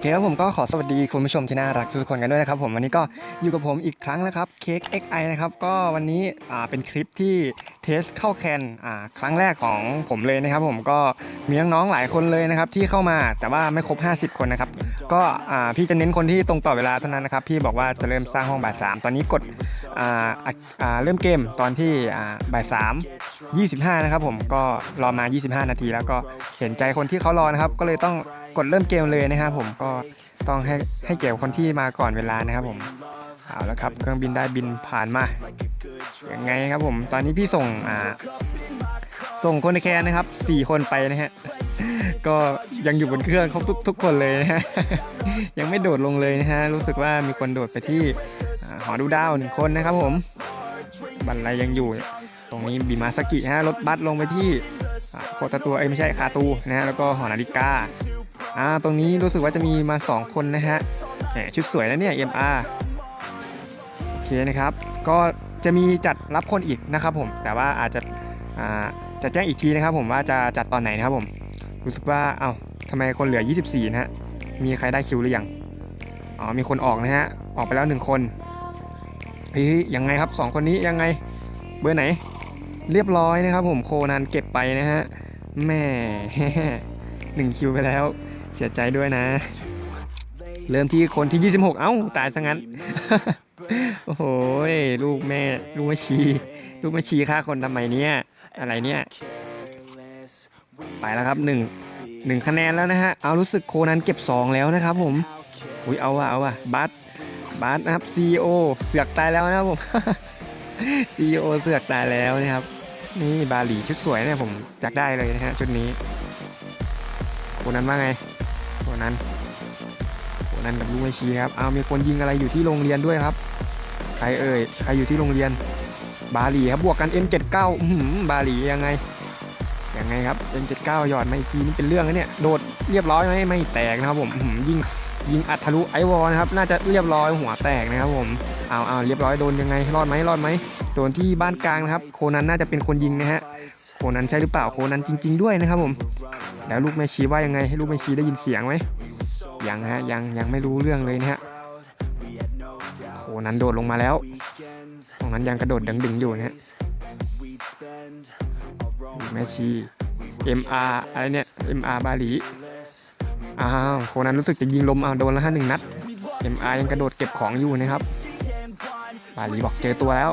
เคครับผมก็ขอสวัสดีคุณผู้ชมที่น่ารักทุกคนกันด้วยนะครับผมวันนี้ก็อยู่กับผมอีกครั้งนะครับเค้ก XI นะครับก็วันนี้อ่าเป็นคลิปที่เทสเข้าแคนอ่าครั้งแรกของผมเลยนะครับผมก็มีน้องๆหลายคนเลยนะครับที่เข้ามาแต่ว่าไม่ครบ 50 คนนะครับก็อ่าพี่จะเน้นคนที่ตรงต่อเวลาเท่านั้นนะครับพี่บอกว่าจะเริ่มสร้างห้องบ่ายสามตอนนี้กดอ่าอ่าเริ่มเกมตอนที่อ่าบ่ายสาม25 นะครับผมก็รอมา 25 นาที แล้วก็เห็นใจคนที่เขารอนะครับก็เลยต้อง กดเริ่มเกมเลยนะครับผมก็ต้องให้ให้เกี่ยวคนที่มาก่อนเวลานะครับผมเอาแล้วครับเครื่องบินได้บินผ่านมาอย่างไงครับผมตอนนี้พี่ส่งอ่าส่งคนในแคนนะครับสี่คนไปนะฮะก็ยังอยู่บนเครื่องครบทุกทุกคนเลยนะฮะยังไม่โดดลงเลยนะฮะรู้สึกว่ามีคนโดดไปที่อ่าหอดูดาวหนึ่งคนนะครับผมบันไลยังอยู่ ตรงนี้บิมาสกิฮะรถบัสลงไปที่อ่าโคตาตัวเอ้ยไม่ใช่คาตูนะฮะแล้วก็หอนาฬิกา อ่าตรงนี้รู้สึกว่าจะมีมา 2 คนนะฮะแหมชุดสวยนะเนี่ย MR โอเคนะครับ ก็จะมีจัดรับคนอีกนะครับผม แต่ว่าอาจจะอ่าจะแจ้งอีกทีนะครับผมว่าจะจัดตอนไหนนะครับผม รู้สึกว่าเอ้าทำไมคนเหลือ 24 นะฮะ มีใครได้คิวหรือยัง อ๋อ มีคนออกนะฮะ ออกไปแล้วหนึ่งคนเฮ้ยยังไงครับสองคนนี้ยังไง เบอร์ไหน เรียบร้อยนะครับผม โคนันเก็บไปนะฮะแม่หนึ่งคิวไปแล้ว สียใจด้วยนะ เริ่มที่คนที่ 26 เอ้า ตายซะงั้น โอ้โหลูกแม่ ลูกแม่ชี ลูกแม่ชีฆ่าคนทำไมเนี่ย อะไรเนี่ย ไปแล้วครับหนึ่งหนึ่งคะแนนแล้วนะฮะ เอารู้สึกโคนันเก็บ 2 แล้วนะครับผม อุ้ยเอาว่ะเอาว่ะบัสบัสนะครับ CEO เสือกตายแล้วนะครับผม CEO เสือกตายแล้วนะครับ นี่บาหลีชุดสวยเนี่ยผมอยากได้เลยนะฮะชุดนี้คนนั้นว่าไง คนนั้นคนนั้นกับลูกไม่ชี้ครับเอามีคนยิงอะไรอยู่ที่โรงเรียนด้วยครับ ใครเอ่ยใครอยู่ที่โรงเรียน บาหลีครับบวกกัน M79 อื้อหือบาหลียังไงยังไงครับ M79 หยอดมาอีกทีนี่เป็นเรื่องนะเนี่ยโดดเรียบร้อยไหมไม่แตกนะครับผมอื้อหือยิงยิงอัดทะลุไอวอลนะครับน่าจะเรียบร้อยหัวแตกนะครับผมเอาเอาเรียบร้อยโดนยังไงรอดไหมรอดไหมโดนที่บ้านกลางนะครับโคนันน่าจะเป็นคนยิงนะฮะ โคนั้นใช่หรือเปล่าโคนั้นจริง ๆ ด้วยนะครับผม แล้วลูกแม่ชีว่ายังไงให้ลูกแม่ชีได้ยินเสียงไหมยังฮะยังยังไม่รู้เรื่องเลยนะฮะโคนั้นโดดลงมาแล้วตรงนั้นยังกระโดดดึงๆอยู่นะฮะแม่ชี MR อะไรเนี่ย MR บาหลีอ้าวโคนั้นรู้สึกจะยิงลมอ้าวโดนแล้วฮะหนึ่งนัด MR ยังกระโดดเก็บของอยู่นะครับบาหลีบอกเจอตัวแล้ว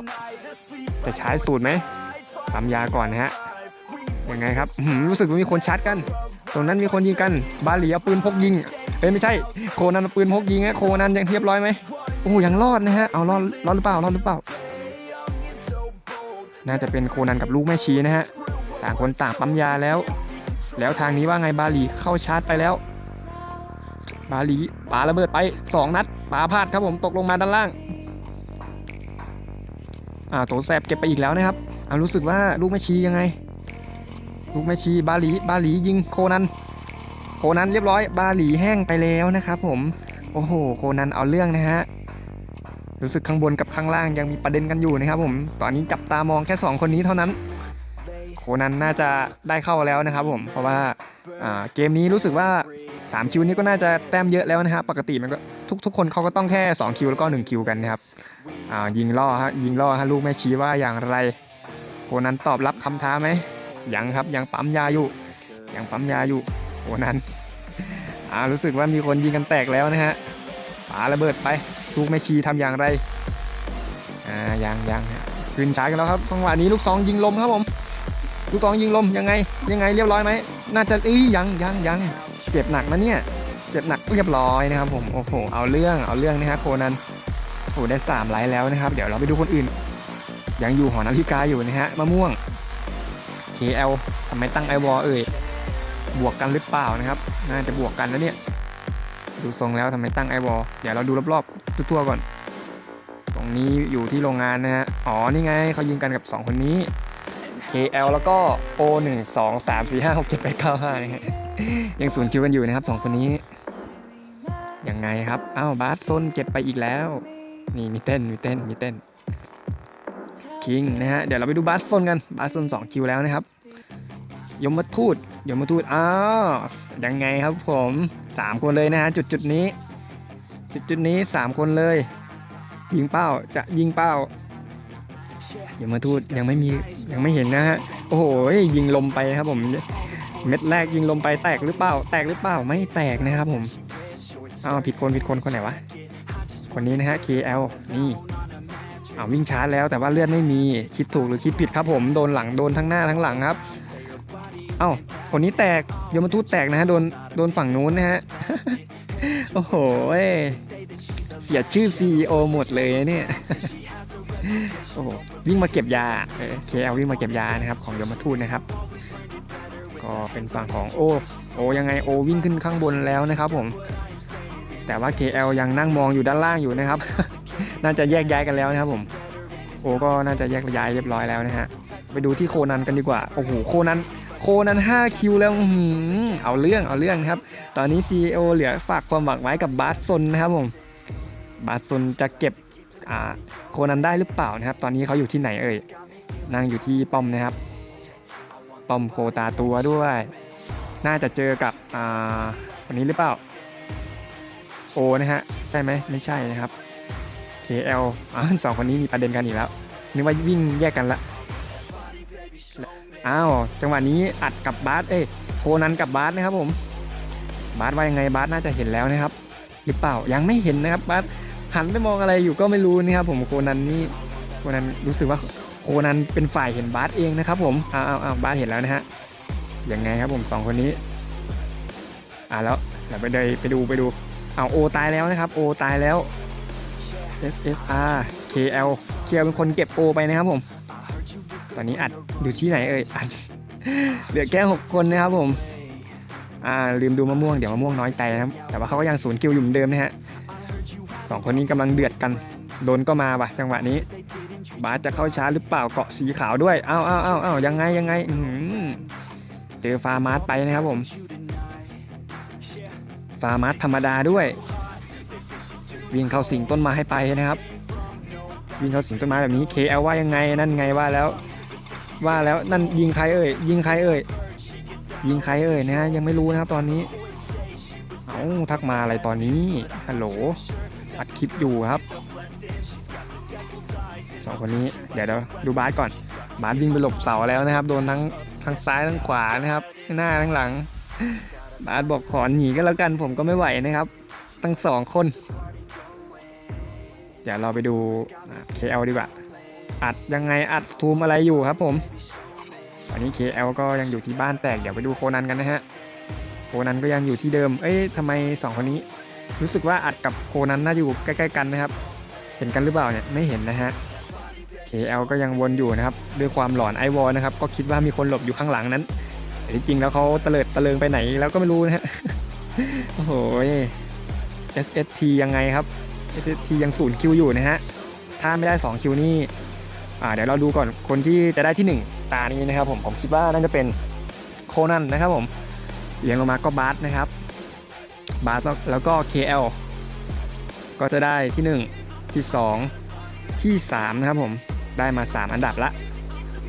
จะใช้สูตรไหมปั๊มยาก่อนนะฮะ ยังไงครับรู้สึกว่ามีคนชาร์จกัน ตรงนั้นมีคนยิงกัน บาหลีเอาปืนพกยิงเอ้ยไม่ใช่ โคนันเอาปืนพกยิงนะโคนันยังเรียบร้อยไหมโอ้โหยังรอดนะฮะ เอารอดรอดหรือเปล่ารอดหรือเปล่า น่าจะเป็นโคนันกับลูกแม่ชีนะฮะ ต่างคนต่างปั๊มยาแล้ว แล้วทางนี้ว่าไงบาหลีเข้าชาร์จไปแล้ว บาหลีปาระเบิดไปสองนัดปาพลาดครับผมตกลงมาด้านล่างอ่าโถแสบเก็บไปอีกแล้วนะครับอ่ารู้สึกว่าลูกแม่ชียังไง ลูกแม่ชีบาหลีบาหลียิงโคนันโคนันเรียบร้อย บาหลีแห้งไปแล้วนะครับผมโอ้โหโคนันเอาเรื่องนะฮะรู้สึกข้างบนกับข้างล่างยังมีประเด็นกันอยู่นะครับผมตอนนี้จับตามองแค่ 2 คนนี้เท่านั้น โคนันน่าจะได้เข้าแล้วนะครับผมเพราะว่าเกมนี้รู้สึกว่า3คิวนี้ก็น่าจะแต้มเยอะแล้วนะฮะปกติมันก็ทุกทุกคนเขาก็ต้องแค่2คิวแล้วก็1คิวกันนะครับยิงล่อฮะยิงล่อฮะลูกแม่ชี้ว่าอย่างไร โคนันตอบรับคำท้าไหม ยังครับยังปั๊มยาอยู่ยังปั๊มยาอยู่โคนันอ่ารู้สึกว่ามีคนยิงกันแตกแล้วนะฮะปาระเบิดไปลูกแม่ชีทำอย่างไรอ่ายังยังฮะขึ้นช้ากันแล้วครับจังหวะนี้ลูกซองยิงลมครับผมลูกซองยิงลมยังไง ยังไงเรียบร้อยไหมน่าจะเอ้ยยังยังยังเจ็บหนักนะเนี่ยเจ็บหนักเรียบร้อยนะครับผมโอ้โหเอาเรื่องเอาเรื่องนะฮะโคนันโอ้ได้3ไลค์แล้วนะครับ เดี๋ยวเราไปดูคนอื่น ยังอยู่หอนาฬิกาอยู่นะฮะมะม่วง KL ทำไมตั้งไอวอเอ่ย บวกกันหรือเปล่านะครับ น่าจะบวกกันแล้วเนี่ย ดูทรงแล้วทำไมตั้งไอวอเดี๋ยวเราดูรอบๆทั่วๆก่อน ตรงนี้อยู่ที่โรงงานนะฮะ อ๋อ นี่ไงเขายิงกันกับ 2 คนนี้ KL แล้วก็ O 1 2 3 4 5 6 7 8 9 5นะฮะยังศูนย์คิวกันอยู่นะครับสองคนนี้ ยังไงครับ อ้าวบาสซนเจ็บไปอีกแล้ว นี่มีเต้น มีเต้น มีเต้น คิงนะฮะ เดี๋ยวเราไปดูบาสโซนกันบาสโซน2คิวแล้วนะครับ ยมทูตยมทูตอ้าวยังไงครับผมสามคนเลยนะฮะจุดจุดนี้ จุดจุดนี้สามคนเลย ยิงเป้าจะยิงเป้ายมทูตยังไม่มียังไม่เห็นนะฮะโอ้โหยิงลมไปครับผมเม็ดแรกยิงลมไปแตกหรือเปล่า แตกหรือเปล่าไม่แตกนะครับผมอ้าวผิดคนผิดคนคนไหนวะคนนี้นะฮะ KL นี่ อ้าววิ่งช้าแล้วแต่ว่าเลือดไม่มีคิดถูกหรือคิดผิดครับผมโดนหลังโดนทั้งหน้าทั้งหลังครับ เอ้าคนนี้แตกยมทูตแตกนะฮะโดนโดนฝั่งนู้นนะฮะโอ้โหเสียชื่อ CEO หมดเลยเนี่ยโอ้โหวิ่งมาเก็บยาเออ KL วิ่งมาเก็บยานะครับของยมทูตนะครับ ก็เป็นฝั่งของโอโอยังไงโอวิ่งขึ้นข้างบนแล้วนะครับผมแต่ว่า KL ยังนั่งมองอยู่ด้านล่างอยู่นะครับ น่าจะแยกย้ายกันแล้วนะครับผมโอ้ก็น่าจะแยกย้ายเรียบร้อยแล้วนะฮะไปดูที่โคนันกันดีกว่าโอ้โหโคนันโคนัน5คิวแล้วอื้อหือเอาเรื่องเอาเรื่องครับ ตอนนี้ CEO เหลือฝากความหวังไว้กับบาสซนนะครับผมบาสซนจะเก็บโคนันได้หรือเปล่านะครับ ตอนนี้เขาอยู่ที่ไหนเอ่ยนั่งอยู่ที่ป้อมนะครับป้อมโคตาตัวด้วย น่าจะเจอกับอ่าคนนี้หรือเปล่าโอนะฮะใช่ไหมไม่ใช่นะครับ KL อ่าสองคนนี้มีประเด็นกันอีกแล้วนึกว่าวิ่งแยกกันละอ้าวจังหวะนี้อัดกับบาสเอ้ยโคนันกับบาสนะครับผม บาสว่ายังไงบาสน่าจะเห็นแล้วนะครับ หรือเปล่ายังไม่เห็นนะครับบาสหันไปมองอะไรอยู่ก็ไม่รู้นะครับผมโคนันนี่โคนันรู้สึกว่าโคนันเป็นฝ่ายเห็นบาสเองนะครับ ผมอ้าวอ้าวอ้าบาสเห็นแล้วนะฮะยังไงครับผมสองคนนี้อ่าแล้วเราไปเดยไปดูไปดูเอาโอตายแล้วนะครับ โอตายแล้ว SSR KL KL เป็นคนเก็บโอไปนะครับผม ตอนนี้อัดอยู่ที่ไหนเอ่ยอัดเหลือแค่หกคนนะครับผม อ่าลืมดูมะม่วงเดี๋ยวมะม่วงน้อยใจนะครับ แต่ว่าเขาก็ยังศูนย์คิวอยู่เหมือนเดิมนะฮะสองคนนี้กำลังเดือดกัน โดนก็มาว่ะจังหวะนี้ บาสจะเข้าช้าหรือเปล่าเกาะสีขาวด้วย อ้าวอ้าวอ้าวอ้าวยังไงยังไงอื้อหือเจอฟาร์มาร์สไปนะครับผม ฟาร์มาร์สธรรมดาด้วย วิ่งเข้าสิงต้นไม้ให้ไปนะครับ วิ่งเข้าสิงต้นไม้แบบนี้ KL ว่ายังไงนั่นไงว่าแล้ว ว่าแล้วนั่นยิงใครเอ่ยยิงใครเอ่ยยิงใครเอ่ยนะฮะยังไม่รู้นะครับตอนนี้เอาทักมาอะไรตอนนี้ฮัลโหลอัดคลิปอยู่ครับสองคนนี้เดี๋ยวเดี๋ยวดูบาสก่อนบาสวิ่งไปหลบเสาแล้วนะครับ โดนทั้งทั้งซ้ายทั้งขวานะครับทั้งหน้าทั้งหลังบาสบอกขอหนีก็แล้วกันผมก็ไม่ไหวนะครับทั้งสองคน ดี๋ยวเราไปดู KL ดีกว่า อัดยังไงอัดทูมอะไรอยู่ครับผมตอนนี้ KL ก็ยังอยู่ที่บ้านแตกเดี๋ยวไปดูโคนันกันนะฮะโคนันก็ยังอยู่ที่เดิม เอ้ยทำไมสองคนนี้ รู้สึกว่าอัดกับโคนันน่าอยู่ใกล้ๆกันนะครับ เห็นกันหรือเปล่าเนี่ยไม่เห็นนะฮะ KL ก็ยังวนอยู่นะครับด้วยความหลอนไอวอลนะครับก็คิดว่ามีคนหลบอยู่ข้างหลังนั้นแต่ที่จริงแล้วเขาเตลิดตะเลิงไปไหนแล้วก็ไม่รู้นะฮะโอ้โห SST ยังไงครับ SST ยังศูนย์คิวอยู่นะฮะ ถ้าไม่ได้ 2 คิวนี่อ่าเดี๋ยวเราดูก่อนคนที่จะได้ที่ 1 ตานี้นะครับผมผมคิดว่าน่าจะเป็นโคนันนะครับผมเรียงลงมาก็บาสนะครับบาสแล้วแล้วก็ KL ก็จะได้ที่ 1 ที่ 2 ที่ 3 นะครับผมได้มา 3 อันดับละ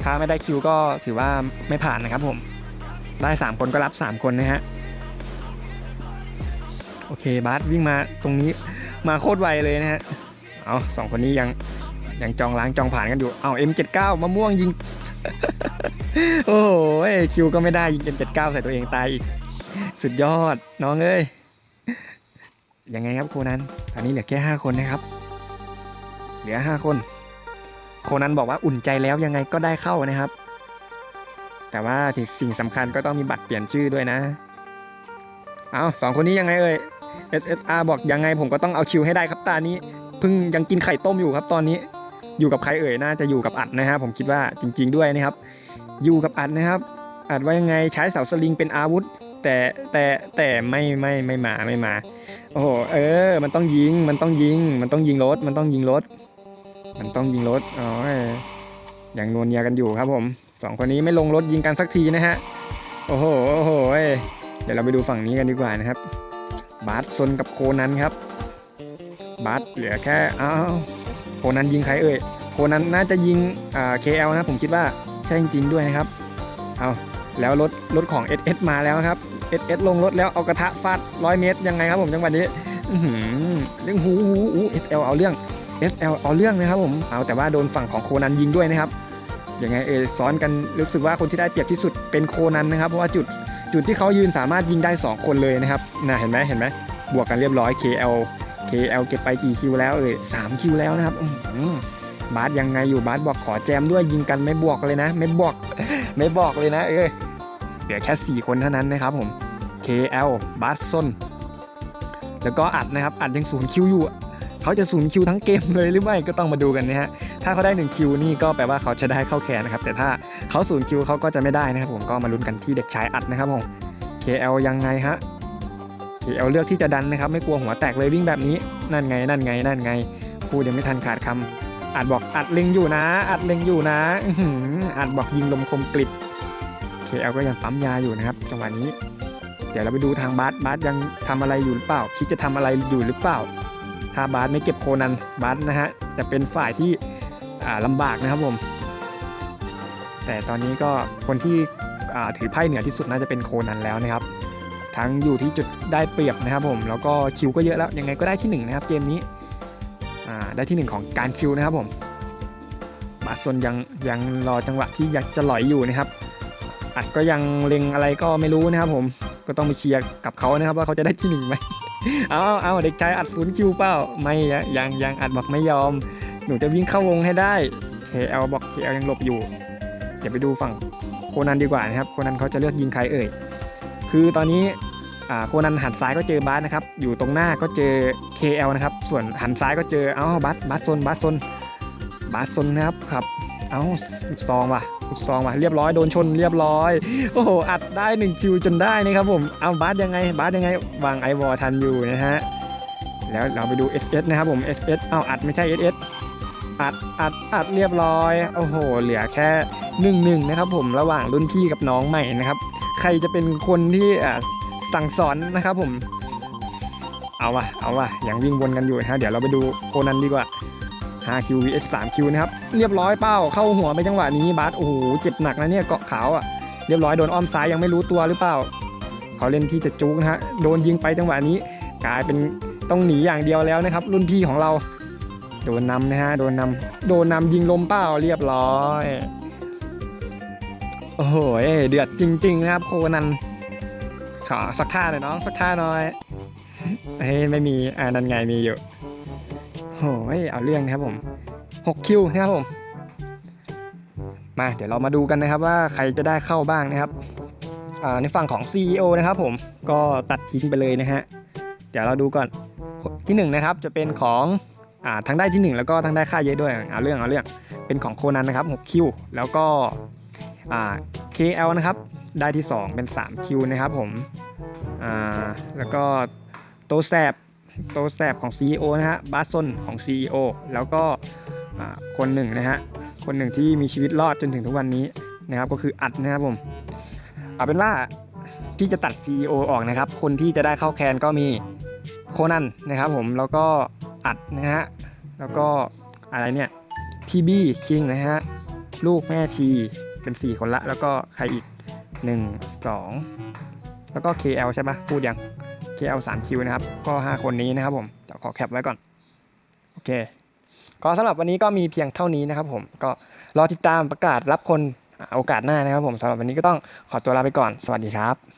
ถ้าไม่ได้คิวก็ถือว่าไม่ผ่านนะครับผมได้ 3 คนก็รับ 3 คนนะฮะโอเคบาสวิ่งมาตรงนี้ มาโคตรไวเลยนะฮะ เอาสองคนนี้ยังยังจองล้างจองผ่านกันอยู่ เอา M79 มะม่วงยิง โอ้โหคิวก็ไม่ได้ยิง M79 ใส่ตัวเองตายอีก สุดยอดน้องเอ้ย ยังไงครับโคนัน ตอนนี้เหลือแค่ 5 คนนะครับ เหลือ 5 คน โคนันบอกว่าอุ่นใจแล้วยังไงก็ได้เข้านะครับ แต่ว่าสิ่งสำคัญก็ต้องมีบัตรเปลี่ยนชื่อด้วยนะ เอาสองคนนี้ยังไงเอ่ย SSR บอกยังไงผมก็ต้องเอาคิวให้ได้ครับตานี้เพิ่งยังกินไข่ต้มอยู่ครับตอนนี้ อยู่กับใครเอ่ยน่าจะอยู่กับอัดนะฮะผมคิดว่าจริง ๆด้วยนะครับ อยู่กับอัดนะครับอัดว่ายังไงใช้เสาสลิงเป็นอาวุธ แต่แต่แต่ไม่ไม่ไม่มาไม่มา โอ้โหเออ มันต้องยิงมันต้องยิง มันต้องยิงรถ มันต้องยิงรถ มันต้องยิงรถอ๋ออย่างนวลเนียกันอยู่ครับผมสองคนนี้ไม่ลงรถยิงกันสักทีนะฮะโอ้โหโอ้โหเอ้ยเดี๋ยวเราไปดูฝั่งนี้กันดีกว่านะครับ บาสซนกับโคนันครับ บาสเหลือแค่อ้าวโคนันยิงใครเอ่ยโคนันน่าจะยิงอ่า KL นะ ผมคิดว่าใช่จริงด้วยนะครับ เอาแล้วรถรถของ SS มาแล้วครับ SS ลงรถแล้วเอากระทะฟาดร้อยเมตรยังไงครับผมจังหวะนี้อื้อหือเรื่องหูหูหู SL เอาเรื่อง SL เอาเรื่องนะครับผมเอาแต่ว่าโดนฝั่งของโคนันยิงด้วยนะครับยังไงเออซ้อนกันรู้สึกว่าคนที่ได้เปรียบที่สุดเป็นโคนันนะครับ เพราะว่าจุด จุดที่เขายืนสามารถยิงได้ 2 คนเลยนะครับน่าเห็นไหมเห็นไหมบวกกันเรียบร้อย KL KL เก็บไปกี่คิวแล้วเอ่ยสามคิวแล้วนะครับบาสยังไงอยู่บาสบอกขอแจมด้วยยิงกันไม่บวกเลยนะ ไม่บอกไม่บอกเลยนะ เอ้ยเหลือแค่ 4 คนเท่านั้นนะครับผม KL บาสซนแล้วก็อัดนะครับ อัดยังศูนย์คิวอยู่ เขาจะศูนย์คิวทั้งเกมเลยหรือไม่ก็ต้องมาดูกันนะฮะ ถ้าเขาได้1คิวนี่ก็แปลว่าเขาจะได้เข้าแคนนะครับแต่ถ้าเขาศูนย์คิวเขาก็จะไม่ได้นะครับผมก็มาลุ้นกันที่เด็กชายอัดนะครับผม KL ยังไงฮะ KL เลือกที่จะดันนะครับ ไม่กลัวหัวแตกเลยวิ่งแบบนี้นั่นไงนั่นไงนั่นไงพูดยังไม่ทันขาดคำอัดบอกอัดเล็งอยู่นะ อัดเล็งอยู่นะอัดบอกยิงลมคมกริบ KL ก็ยังปั๊มยาอยู่นะครับจังหวะนี้ เดี๋ยวเราไปดูทางบาสบาสยังทำอะไรอยู่หรือเปล่า คิดจะทำอะไรอยู่หรือเปล่า ถ้าบาสไม่เก็บโคนันบาสนะฮะจะเป็นฝ่ายที่ อ่าลำบากนะครับผม แต่ตอนนี้ก็คนที่ถือไพ่เหนือที่สุดน่าจะเป็นโคนันแล้วนะครับ ทั้งอยู่ที่จุดได้เปรียบนะครับผม แล้วก็คิวก็เยอะแล้วยังไงก็ได้ที่หนึ่งนะครับเกมนี้ได้ที่หนึ่งของการคิวนะครับผมบาสซนยังยังรอจังหวะที่อยากจะหลอยอยู่นะครับอัดก็ยังเล็งอะไรก็ไม่รู้นะครับผมก็ต้องไปเคลียร์กับเขานะครับว่าเขาจะได้ที่หนึ่งไหมเอาเอาเด็กชายอัดศูนย์คิวเปล่าไม่ยังยังอัดบอกไม่ยอม หนูจะวิ่งเข้าวงให้ได้ KL บอก KL ยังหลบอยู่ เดี๋ยวไปดูฝั่งโคนันดีกว่านะครับ โคนันเขาจะเลือกยิงใครเอ่ย คือตอนนี้โคนันหันซ้ายก็เจอบาสนะครับ อยู่ตรงหน้าก็เจอ KL นะครับ ส่วนหันซ้ายก็เจอ เอ้าบัสบัสซนบัสซนบัสซนนะครับครับ เอ้าลูกซองว่ะลูกซองว่ะ เรียบร้อยโดนชนเรียบร้อย โอ้โห อัดได้หนึ่งคิวจนได้นะครับผม เอาบาสยังไงบาสยังไง วางไอวอลทันอยู่นะฮะ แล้วเราไปดู SS นะครับผม SS เอาอัดไม่ใช่ SS อัดอัดอัดเรียบร้อย โอ้โห เหลือแค่หนึ่งหนึ่งนะครับผมระหว่างรุ่นพี่กับน้องใหม่นะครับ ใครจะเป็นคนที่อ่าสั่งสอนนะครับผม เอาวะเอาวะยังวิ่งวนกันอยู่นะฮะเดี๋ยวเราไปดูโคนันดีกว่า5คิว vs 3คิวนะครับ เรียบร้อยเป้าเข้าหัวไปจังหวะนี้บาสโอ้โหเจ็บหนักนะเนี่ยเกาะขาวอะเรียบร้อยโดนอ้อมซ้ายยังไม่รู้ตัวหรือเปล่าเขาเล่นที่จะจุกนะฮะโดนยิงไปจังหวะนี้ กลายเป็นต้องหนีอย่างเดียวแล้วนะครับ รุ่นพี่ของเรา โดนนำนะฮะ โดนนำโดนนำยิงลมเป้าเรียบร้อย โอ้โหเดือดจริง ๆ นะครับ โคนัน ขอสักท่าหน่อยน้องสักท่าหน่อยเฮ้ยไม่มีอ่านั่นไงมีอยู่โอ้ยเอาเรื่องนะครับผม6คิวนะครับผม มาเดี๋ยวเรามาดูกันนะครับว่าใครจะได้เข้าบ้างนะครับอ่าในฝั่งของ CEO นะครับผมก็ตัดทิ้งไปเลยนะฮะ เดี๋ยวเราดูก่อนที่หนึ่งนะครับจะเป็นของ อ่าทั้งได้ที่หนึ่งแล้วก็ทั้งได้ค่าเยอะด้วยเอาเรื่องเอาเรื่องเป็นของโคนันนะครับ6คิวแล้วก็อ่า KL นะครับได้ที่ 2 เป็น3คิวนะครับผมอ่าแล้วก็โตแซบโตแซบของ CEO นะฮะบาสซนของ CEO แล้วก็อ่าคนหนึ่งนะฮะคนหนึ่งที่มีชีวิตรอดจนถึงทุกวันนี้นะครับก็คืออัดนะครับผมเอาเป็นว่าที่จะตัด CEO ออกนะครับ คนที่จะได้เข้าแคนก็มีโคนันนะครับผมแล้วก็ อัดนะฮะ แล้วก็อะไรเนี่ยทีบี้คิงนะฮะ ลูกแม่ชีเป็น 4 คนละ แล้วก็ใครอีก 1 2 แล้วก็ KL ใช่ปะพูดยัง KL 3คิวนะครับ ก็ 5 คนนี้นะครับผมเดี๋ยวขอแคปไว้ก่อน โอเค ก็สำหรับวันนี้ก็มีเพียงเท่านี้นะครับผม ก็รอติดตามประกาศรับคนโอกาสหน้านะครับผมสำหรับวันนี้ก็ต้องขอตัวลาไปก่อน สวัสดีครับ